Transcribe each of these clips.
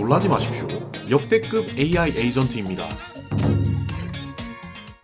놀라지 마십시오. 역대급 AI 에이전트입니다.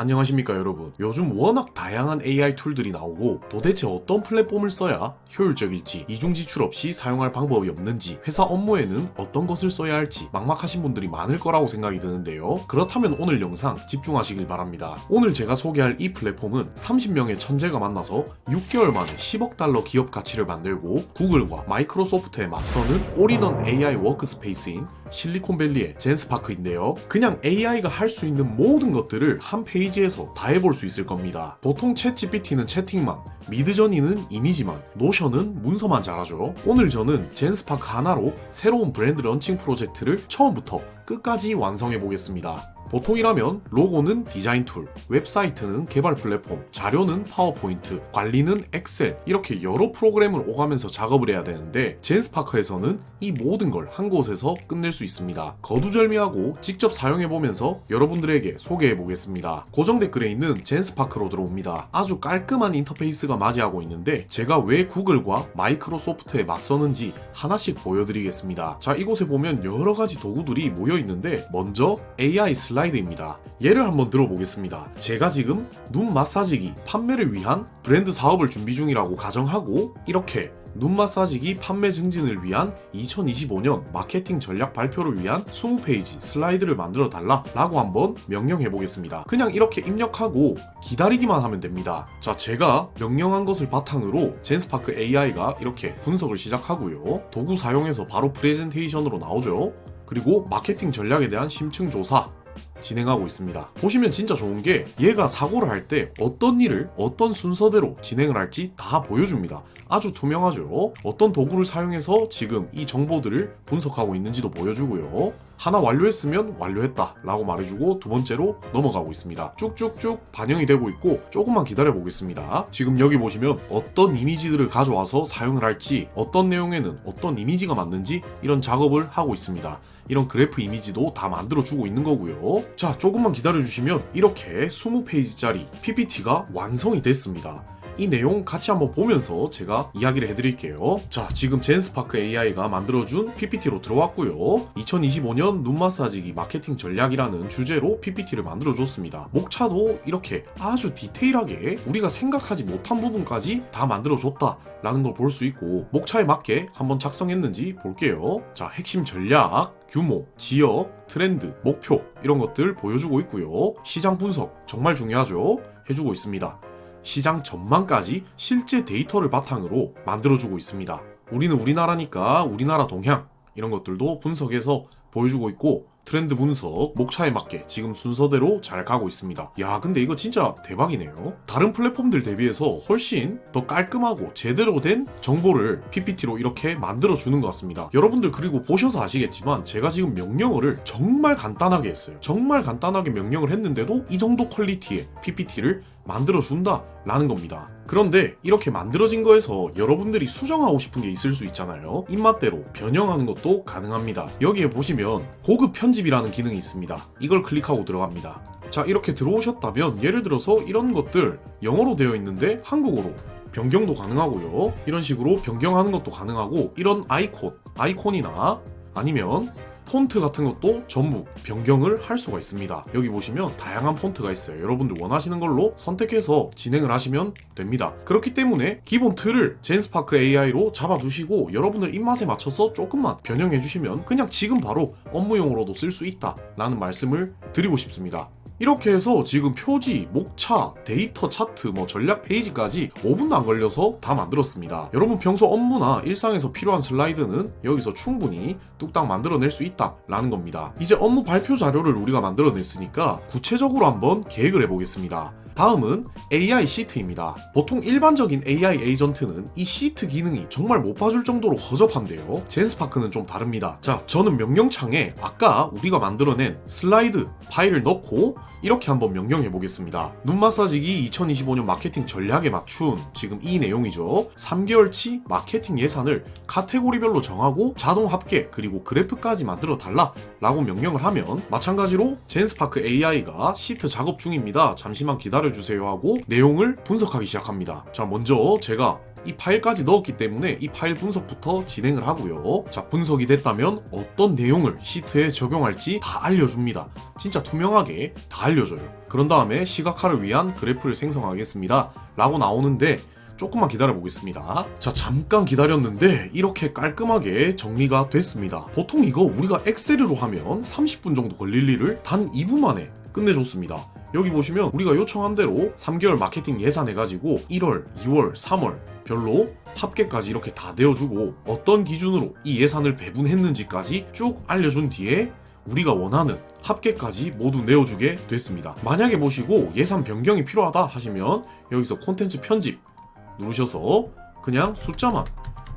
안녕하십니까 여러분. 요즘 워낙 다양한 AI 툴들이 나오고 도대체 어떤 플랫폼을 써야 효율적일지 이중 지출 없이 사용할 방법이 없는지 회사 업무에는 어떤 것을 써야 할지 막막하신 분들이 많을 거라고 생각이 드는데요. 그렇다면 오늘 영상 집중하시길 바랍니다. 오늘 제가 소개할 이 플랫폼은 30명의 천재가 만나서 6개월 만에 10억 달러 기업 가치를 만들고 구글과 마이크로소프트에 맞서는 올인원 AI 워크스페이스인 실리콘밸리의 젠스파크인데요. 그냥 AI가 할 수 있는 모든 것들을 한 페이지에서 다 해볼 수 있을 겁니다. 보통 챗 GPT는 채팅만, 미드저니는 이미지만, 노션은 문서만 잘하죠. 오늘 저는 젠스파크 하나로 새로운 브랜드 런칭 프로젝트를 처음부터 끝까지 완성해 보겠습니다. 보통이라면 로고는 디자인 툴, 웹사이트는 개발 플랫폼, 자료는 파워포인트, 관리는 엑셀 이렇게 여러 프로그램을 오가면서 작업을 해야 되는데 젠스파크에서는 이 모든 걸 한 곳에서 끝낼 수 있습니다. 거두절미하고 직접 사용해 보면서 여러분들에게 소개해 보겠습니다. 고정 댓글에 있는 젠스파크로 들어옵니다. 아주 깔끔한 인터페이스가 맞이하고 있는데 제가 왜 구글과 마이크로소프트에 맞서는지 하나씩 보여드리겠습니다. 자 이곳에 보면 여러 가지 도구들이 모여 있는데 먼저 AI 슬라이드 입니다. 예를 한번 들어보겠습니다. 제가 지금 눈 마사지기 판매를 위한 브랜드 사업을 준비 중이라고 가정하고 이렇게 눈 마사지기 판매 증진을 위한 2025년 마케팅 전략 발표를 위한 20페이지 슬라이드를 만들어 달라 라고 한번 명령해 보겠습니다. 그냥 이렇게 입력하고 기다리기만 하면 됩니다. 자, 제가 명령한 것을 바탕으로 젠스파크 AI가 이렇게 분석을 시작하고요. 도구 사용해서 바로 프레젠테이션으로 나오죠. 그리고 마케팅 전략에 대한 심층 조사 진행하고 있습니다. 보시면 진짜 좋은 게 얘가 사고를 할 때 어떤 일을 어떤 순서대로 진행을 할지 다 보여줍니다. 아주 투명하죠. 어떤 도구를 사용해서 지금 이 정보들을 분석하고 있는지도 보여주고요. 하나 완료했으면 완료했다 라고 말해주고 두 번째로 넘어가고 있습니다. 쭉쭉쭉 반영이 되고 있고 조금만 기다려 보겠습니다. 지금 여기 보시면 어떤 이미지들을 가져와서 사용을 할지 어떤 내용에는 어떤 이미지가 맞는지 이런 작업을 하고 있습니다. 이런 그래프 이미지도 다 만들어 주고 있는 거고요. 자, 조금만 기다려주시면 이렇게 20페이지짜리 PPT가 완성이 됐습니다. 이 내용 같이 한번 보면서 제가 이야기를 해드릴게요. 자, 지금 젠스파크 AI가 만들어준 PPT로 들어왔고요. 2025년 눈 마사지기 마케팅 전략이라는 주제로 PPT를 만들어줬습니다. 목차도 이렇게 아주 디테일하게 우리가 생각하지 못한 부분까지 다 만들어줬다. 라는 걸 볼 수 있고 목차에 맞게 한번 작성했는지 볼게요. 자, 핵심 전략, 규모, 지역, 트렌드, 목표 이런 것들 보여주고 있고요. 시장 분석 정말 중요하죠. 해주고 있습니다. 시장 전망까지 실제 데이터를 바탕으로 만들어주고 있습니다. 우리는 우리나라니까 우리나라 동향 이런 것들도 분석해서 보여주고 있고 트렌드 분석, 목차에 맞게 지금 순서대로 잘 가고 있습니다. 야, 근데 이거 진짜 대박이네요. 다른 플랫폼들 대비해서 훨씬 더 깔끔하고 제대로 된 정보를 PPT로 이렇게 만들어 주는 것 같습니다. 여러분들 그리고 보셔서 아시겠지만 제가 지금 명령어를 정말 간단하게 했어요. 정말 간단하게 명령을 했는데도 이 정도 퀄리티의 PPT를 만들어준다 라는 겁니다. 그런데 이렇게 만들어진 거에서 여러분들이 수정하고 싶은 게 있을 수 있잖아요. 입맛대로 변형하는 것도 가능합니다. 여기에 보시면 고급 편집이라는 기능이 있습니다. 이걸 클릭하고 들어갑니다. 자, 이렇게 들어오셨다면 예를 들어서 이런 것들 영어로 되어 있는데 한국어로 변경도 가능하고요. 이런 식으로 변경하는 것도 가능하고 이런 아이콘, 아이콘이나 아니면 폰트 같은 것도 전부 변경을 할 수가 있습니다. 여기 보시면 다양한 폰트가 있어요. 여러분들 원하시는 걸로 선택해서 진행을 하시면 됩니다. 그렇기 때문에 기본 틀을 젠스파크 AI로 잡아두시고 여러분들 입맛에 맞춰서 조금만 변형해 주시면 그냥 지금 바로 업무용으로도 쓸 수 있다라는 말씀을 드리고 싶습니다. 이렇게 해서 지금 표지, 목차, 데이터 차트, 뭐 전략 페이지까지 5분도 안 걸려서 다 만들었습니다. 여러분 평소 업무나 일상에서 필요한 슬라이드는 여기서 충분히 뚝딱 만들어낼 수 있다라는 겁니다. 이제 업무 발표 자료를 우리가 만들어냈으니까 구체적으로 한번 계획을 해보겠습니다. 다음은 AI 시트입니다. 보통 일반적인 AI 에이전트는 이 시트 기능이 정말 못 봐줄 정도로 허접한데요. 젠스파크는 좀 다릅니다. 자, 저는 명령창에 아까 우리가 만들어낸 슬라이드 파일을 넣고 이렇게 한번 명령해 보겠습니다. 눈 마사지기 2025년 마케팅 전략에 맞춘 지금 이 내용이죠. 3개월치 마케팅 예산을 카테고리별로 정하고 자동 합계 그리고 그래프까지 만들어 달라 라고 명령을 하면 마찬가지로 젠스파크 AI가 시트 작업 중입니다. 잠시만 기다려 주세요 하고 내용을 분석하기 시작합니다. 자, 먼저 제가 이 파일까지 넣었기 때문에 이 파일 분석부터 진행을 하고요. 자, 분석이 됐다면 어떤 내용을 시트에 적용할지 다 알려줍니다. 진짜 투명하게 다 알려줘요. 그런 다음에 시각화를 위한 그래프를 생성하겠습니다. 라고 나오는데 조금만 기다려 보겠습니다. 자, 잠깐 기다렸는데 이렇게 깔끔하게 정리가 됐습니다. 보통 이거 우리가 엑셀로 하면 30분 정도 걸릴 일을 단 2분 만에 끝내줬습니다. 여기 보시면 우리가 요청한 대로 3개월 마케팅 예산해가지고 1월, 2월, 3월 별로 합계까지 이렇게 다 내어주고 어떤 기준으로 이 예산을 배분했는지까지 쭉 알려준 뒤에 우리가 원하는 합계까지 모두 내어주게 됐습니다. 만약에 보시고 예산 변경이 필요하다 하시면 여기서 콘텐츠 편집 누르셔서 그냥 숫자만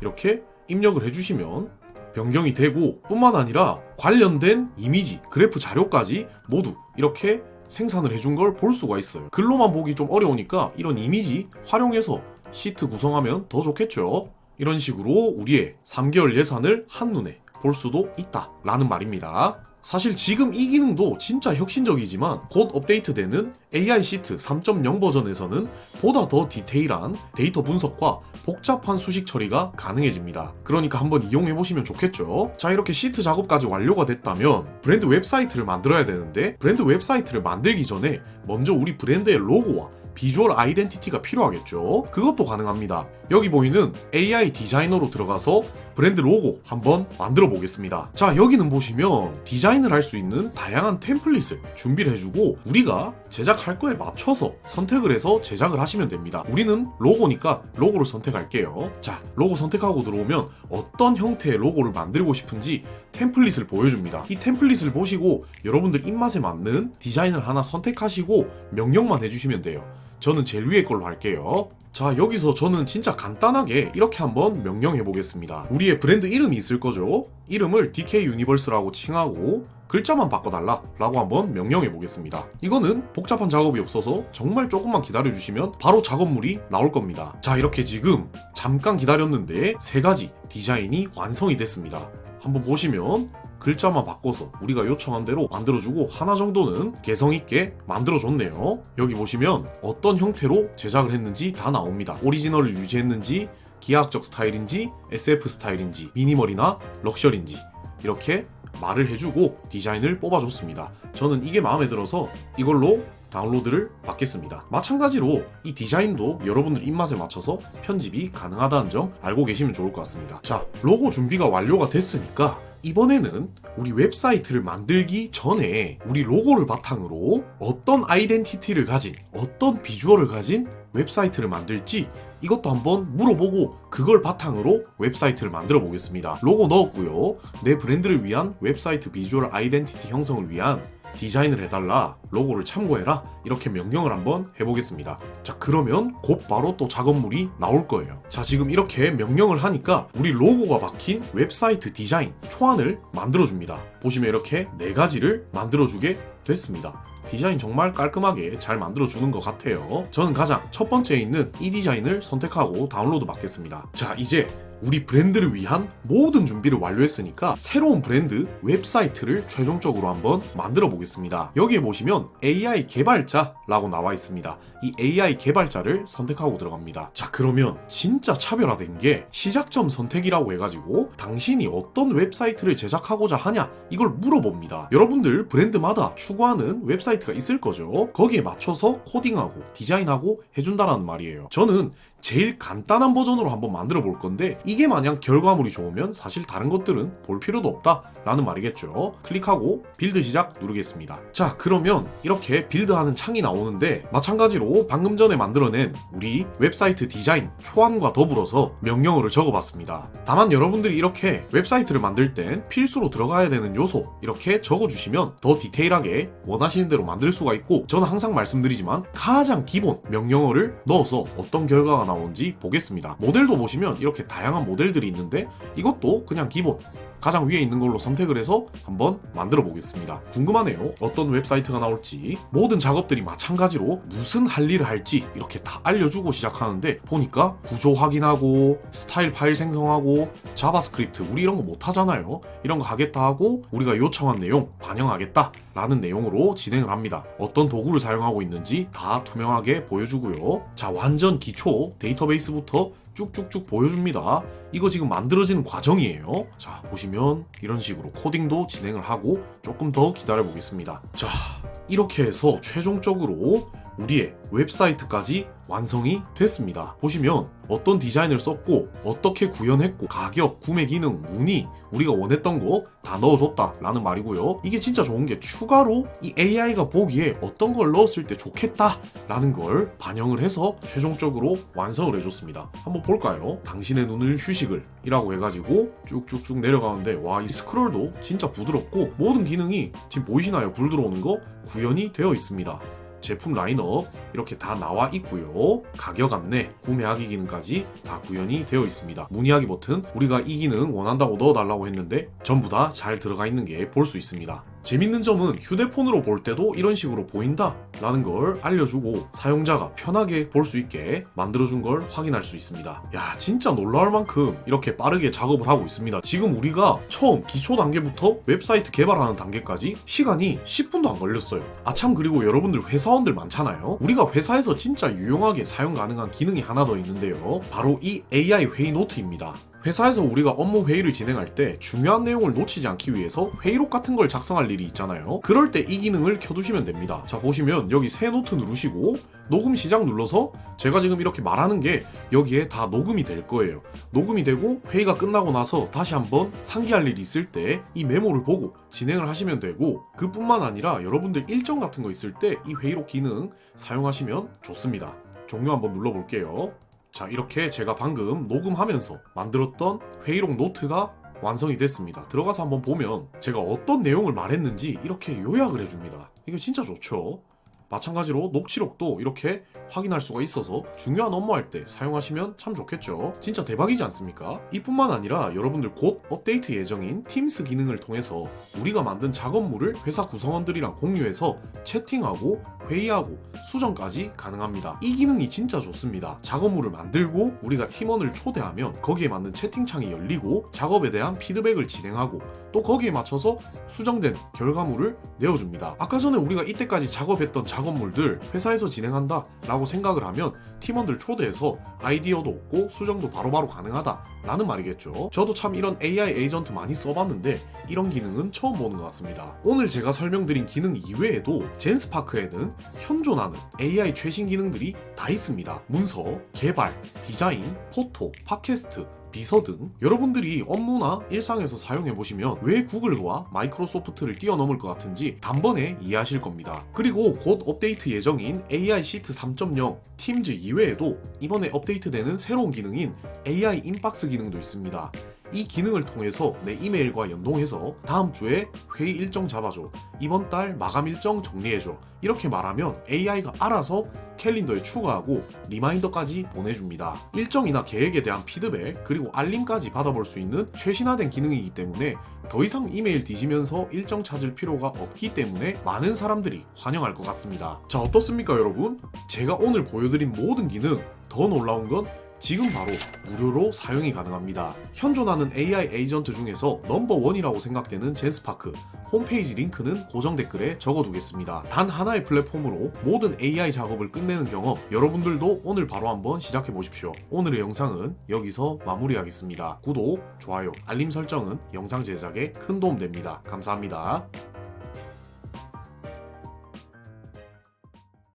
이렇게 입력을 해주시면 변경이 되고 뿐만 아니라 관련된 이미지, 그래프 자료까지 모두 이렇게 생산을 해준 걸 볼 수가 있어요. 글로만 보기 좀 어려우니까 이런 이미지 활용해서 시트 구성하면 더 좋겠죠. 이런 식으로 우리의 3개월 예산을 한눈에 볼 수도 있다. 라는 말입니다. 사실 지금 이 기능도 진짜 혁신적이지만 곧 업데이트되는 AI 시트 3.0 버전에서는 보다 더 디테일한 데이터 분석과 복잡한 수식 처리가 가능해집니다. 그러니까 한번 이용해 보시면 좋겠죠. 자, 이렇게 시트 작업까지 완료가 됐다면 브랜드 웹사이트를 만들어야 되는데 브랜드 웹사이트를 만들기 전에 먼저 우리 브랜드의 로고와 비주얼 아이덴티티가 필요하겠죠. 그것도 가능합니다. 여기 보이는 AI 디자이너로 들어가서 브랜드 로고 한번 만들어 보겠습니다. 자, 여기는 보시면 디자인을 할 수 있는 다양한 템플릿을 준비를 해주고 우리가 제작할 거에 맞춰서 선택을 해서 제작을 하시면 됩니다. 우리는 로고니까 로고를 선택할게요. 자, 로고 선택하고 들어오면 어떤 형태의 로고를 만들고 싶은지 템플릿을 보여줍니다. 이 템플릿을 보시고 여러분들 입맛에 맞는 디자인을 하나 선택하시고 명령만 해주시면 돼요. 저는 제일 위에 걸로 할게요. 자, 여기서 저는 진짜 간단하게 이렇게 한번 명령해 보겠습니다. 우리의 브랜드 이름이 있을 거죠? 이름을 DK 유니버스라고 칭하고 글자만 바꿔달라 라고 한번 명령해 보겠습니다. 이거는 복잡한 작업이 없어서 정말 조금만 기다려 주시면 바로 작업물이 나올 겁니다. 자, 이렇게 지금 잠깐 기다렸는데 세 가지 디자인이 완성이 됐습니다. 한번 보시면 글자만 바꿔서 우리가 요청한 대로 만들어주고 하나 정도는 개성 있게 만들어줬네요. 여기 보시면 어떤 형태로 제작을 했는지 다 나옵니다. 오리지널을 유지했는지, 기하학적 스타일인지, SF 스타일인지, 미니멀이나 럭셔리인지 이렇게 말을 해주고 디자인을 뽑아줬습니다. 저는 이게 마음에 들어서 이걸로 다운로드를 받겠습니다. 마찬가지로 이 디자인도 여러분들 입맛에 맞춰서 편집이 가능하다는 점 알고 계시면 좋을 것 같습니다. 자, 로고 준비가 완료가 됐으니까 이번에는 우리 웹사이트를 만들기 전에 우리 로고를 바탕으로 어떤 아이덴티티를 가진 어떤 비주얼을 가진 웹사이트를 만들지 이것도 한번 물어보고 그걸 바탕으로 웹사이트를 만들어 보겠습니다. 로고 넣었고요. 내 브랜드를 위한 웹사이트 비주얼 아이덴티티 형성을 위한 디자인을 해달라 로고를 참고해라 이렇게 명령을 한번 해보겠습니다. 자 그러면 곧바로 또 작업물이 나올 거예요. 자 지금 이렇게 명령을 하니까 우리 로고가 박힌 웹사이트 디자인 초안을 만들어줍니다. 보시면 이렇게 네 가지를 만들어주게 됐습니다 디자인 정말 깔끔하게 잘 만들어주는 것 같아요 저는 가장 첫 번째에 있는 이 디자인을 선택하고 다운로드 받겠습니다 자 이제 우리 브랜드를 위한 모든 준비를 완료했으니까 새로운 브랜드 웹사이트를 최종적으로 한번 만들어 보겠습니다. 여기에 보시면 AI 개발자라고 나와 있습니다. 이 AI 개발자를 선택하고 들어갑니다. 자, 그러면 진짜 차별화된 게 시작점 선택이라고 해가지고 당신이 어떤 웹사이트를 제작하고자 하냐 이걸 물어봅니다. 여러분들 브랜드마다 추구하는 웹사이트 가 있을 거죠. 거기에 맞춰서 코딩하고 디자인하고 해준다라는 말이에요. 저는 제일 간단한 버전으로 한번 만들어 볼 건데 이게 마냥 결과물이 좋으면 사실 다른 것들은 볼 필요도 없다 라는 말이겠죠. 클릭하고 빌드 시작 누르겠습니다. 자 그러면 이렇게 빌드하는 창이 나오는데 마찬가지로 방금 전에 만들어낸 우리 웹사이트 디자인 초안과 더불어서 명령어를 적어봤습니다. 다만 여러분들이 이렇게 웹사이트를 만들 땐 필수로 들어가야 되는 요소 이렇게 적어주시면 더 디테일하게 원하시는 대로 만들 수가 있고 저는 항상 말씀드리지만 가장 기본 명령어를 넣어서 어떤 결과가 나오는지 보겠습니다. 모델도 보시면 이렇게 다양한 모델들이 있는데 이것도 그냥 기본 가장 위에 있는 걸로 선택을 해서 한번 만들어 보겠습니다. 궁금하네요. 어떤 웹사이트가 나올지 모든 작업들이 마찬가지로 무슨 할 일을 할지 이렇게 다 알려주고 시작하는데 보니까 구조 확인하고 스타일 파일 생성하고 자바스크립트 우리 이런 거 못하잖아요. 이런 거 하겠다 하고 우리가 요청한 내용 반영하겠다 라는 내용으로 진행을 합니다. 어떤 도구를 사용하고 있는지 다 투명하게 보여주고요. 자 완전 기초 데이터베이스부터 쭉쭉쭉 보여줍니다. 이거 지금 만들어지는 과정이에요. 자, 보시면 이런 식으로 코딩도 진행을 하고 조금 더 기다려 보겠습니다. 자, 이렇게 해서 최종적으로 우리의 웹사이트까지 완성이 됐습니다. 보시면 어떤 디자인을 썼고 어떻게 구현했고 가격, 구매 기능, 문의 우리가 원했던 거 다 넣어줬다 라는 말이고요. 이게 진짜 좋은 게 추가로 이 AI가 보기에 어떤 걸 넣었을 때 좋겠다 라는 걸 반영을 해서 최종적으로 완성을 해줬습니다. 한번 볼까요? 당신의 눈을 휴식을 이라고 해가지고 쭉쭉쭉 내려가는데 와 이 스크롤도 진짜 부드럽고 모든 기능이 지금 보이시나요? 불 들어오는 거 구현이 되어 있습니다. 제품 라인업 이렇게 다 나와 있고요. 가격 안내, 구매하기 기능까지 다 구현이 되어 있습니다. 문의하기 버튼 우리가 이 기능 원한다고 넣어달라고 했는데 전부 다 잘 들어가 있는 게 볼 수 있습니다. 재밌는 점은 휴대폰으로 볼 때도 이런 식으로 보인다 라는 걸 알려주고 사용자가 편하게 볼 수 있게 만들어준 걸 확인할 수 있습니다. 야 진짜 놀라울 만큼 이렇게 빠르게 작업을 하고 있습니다. 지금 우리가 처음 기초 단계부터 웹사이트 개발하는 단계까지 시간이 10분도 안 걸렸어요. 아 참 그리고 여러분들 회사원들 많잖아요. 우리가 회사에서 진짜 유용하게 사용 가능한 기능이 하나 더 있는데요. 바로 이 AI 회의 노트입니다. 회사에서 우리가 업무 회의를 진행할 때 중요한 내용을 놓치지 않기 위해서 회의록 같은 걸 작성할 일이 있잖아요. 그럴 때 이 기능을 켜두시면 됩니다. 자 보시면 여기 새 노트 누르시고 녹음 시작 눌러서 제가 지금 이렇게 말하는 게 여기에 다 녹음이 될 거예요. 녹음이 되고 회의가 끝나고 나서 다시 한번 상기할 일이 있을 때 이 메모를 보고 진행을 하시면 되고 그뿐만 아니라 여러분들 일정 같은 거 있을 때 이 회의록 기능 사용하시면 좋습니다. 종료 한번 눌러볼게요. 자, 이렇게 제가 방금 녹음하면서 만들었던 회의록 노트가 완성이 됐습니다. 들어가서 한번 보면 제가 어떤 내용을 말했는지 이렇게 요약을 해줍니다. 이거 진짜 좋죠? 마찬가지로 녹취록도 이렇게 확인할 수가 있어서 중요한 업무할 때 사용하시면 참 좋겠죠. 진짜 대박이지 않습니까? 이뿐만 아니라 여러분들 곧 업데이트 예정인 팀스 기능을 통해서 우리가 만든 작업물을 회사 구성원들이랑 공유해서 채팅하고 회의하고 수정까지 가능합니다. 이 기능이 진짜 좋습니다. 작업물을 만들고 우리가 팀원을 초대하면 거기에 맞는 채팅창이 열리고 작업에 대한 피드백을 진행하고 또 거기에 맞춰서 수정된 결과물을 내어줍니다. 아까 전에 우리가 이때까지 작업했던 작업 물들 회사에서 진행한다 라고 생각을 하면 팀원들 초대해서 아이디어도 얻고 수정도 바로바로 가능하다 라는 말이겠죠. 저도 참 이런 AI 에이전트 많이 써봤는데 이런 기능은 처음 보는 것 같습니다. 오늘 제가 설명드린 기능 이외에도 젠스파크에는 현존하는 AI 최신 기능들이 다 있습니다. 문서, 개발, 디자인, 포토, 팟캐스트, 비서 등 여러분들이 업무나 일상에서 사용해 보시면 왜 구글과 마이크로소프트를 뛰어넘을 것 같은지 단번에 이해하실 겁니다. 그리고 곧 업데이트 예정인 AI 시트 3.0 팀즈 이외에도 이번에 업데이트되는 새로운 기능인 AI 인박스 기능도 있습니다. 이 기능을 통해서 내 이메일과 연동해서 다음 주에 회의 일정 잡아줘. 이번 달 마감 일정 정리해줘. 이렇게 말하면 AI가 알아서 캘린더에 추가하고 리마인더까지 보내줍니다. 일정이나 계획에 대한 피드백 그리고 알림까지 받아볼 수 있는 최신화된 기능이기 때문에 더 이상 이메일 뒤지면서 일정 찾을 필요가 없기 때문에 많은 사람들이 환영할 것 같습니다. 자 어떻습니까 여러분? 제가 오늘 보여드린 모든 기능 더 놀라운 건 지금 바로 무료로 사용이 가능합니다. 현존하는 AI 에이전트 중에서 넘버원이라고 생각되는 젠스파크 홈페이지 링크는 고정 댓글에 적어두겠습니다. 단 하나의 플랫폼으로 모든 AI 작업을 끝내는 경험 여러분들도 오늘 바로 한번 시작해 보십시오. 오늘의 영상은 여기서 마무리하겠습니다. 구독, 좋아요, 알림 설정은 영상 제작에 큰 도움 됩니다. 감사합니다.